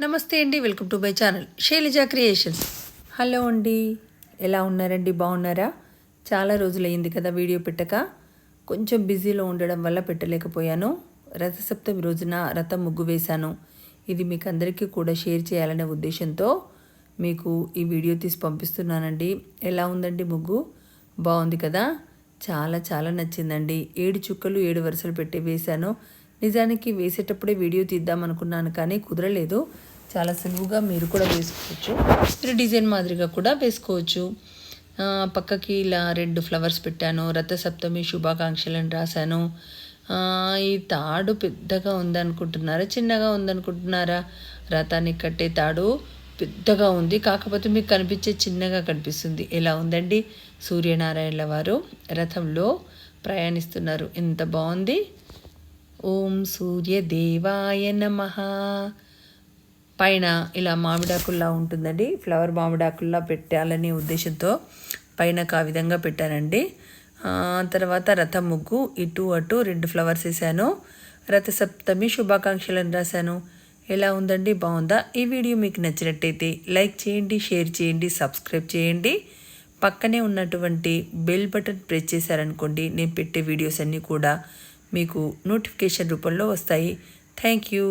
నమస్తే అండి welcome to my channel Shailaja creations. Hello అండి ఎలా ఉన్నారండి బాగున్నారా? చాలా రోజులైంది కదా వీడియో పెట్టక. కొంచెం బిజీలో ఉండడం వల్ల పెట్టలేకపోయాను. రథసప్తమి రోజున రథం ముగ్గు వేశాను. ఇది మీకు అందరికీ కూడా షేర్ చేయాలనే ఉద్దేశంతో మీకు ఈ వీడియో తీసి పంపిస్తున్నానండి. ఎలా ఉందండి ముగ్గు? బాగుంది కదా? చాలా చాలా నచ్చిందండి. ఏడు చుక్కలు ఏడు వరుసలు పెట్టి వేశాను. నిజానికి వేసేటప్పుడే వీడియో తీద్దాం అనుకున్నాను కానీ కుదరలేదు. చాలా సులువుగా మీరు కూడా వేసుకోవచ్చు. మీరు డిజైన్ మాదిరిగా కూడా వేసుకోవచ్చు. పక్కకి ఇలా రెండు ఫ్లవర్స్ పెట్టాను. రథసప్తమి శుభాకాంక్షలను రాశాను. ఈ తాడు పెద్దగా ఉందనుకుంటున్నారా చిన్నగా ఉందనుకుంటున్నారా? రథానికి కట్టే తాడు పెద్దగా ఉంది. కాకపోతే మీకు కనిపించే చిన్నగా కనిపిస్తుంది. ఎలా ఉందండి? సూర్యనారాయణల వారు రథంలో ప్రయాణిస్తున్నారు. ఎంత బాగుంది? ఓం సూర్యదేవాయ నమ. పైన ఇలా మామిడాకుల్లా ఉంటుందండి. ఫ్లవర్ మామిడాకుల్లా పెట్టాలనే ఉద్దేశంతో పైన ఆ విధంగా పెట్టానండి. తర్వాత రథం ముగ్గు ఇటు అటు రెండు ఫ్లవర్స్ వేసాను. రథసప్తమి శుభాకాంక్షలను రాశాను. ఎలా ఉందండి? బాగుందా? ఈ వీడియో మీకు నచ్చినట్టయితే లైక్ చేయండి షేర్ చేయండి సబ్స్క్రైబ్ చేయండి. పక్కనే ఉన్నటువంటి బెల్ బటన్ ప్రెస్ చేశారనుకోండి నేను పెట్టే వీడియోస్ అన్నీ కూడా మీకు నోటిఫికేషన్ రూపంలో వస్తాయి. Thank you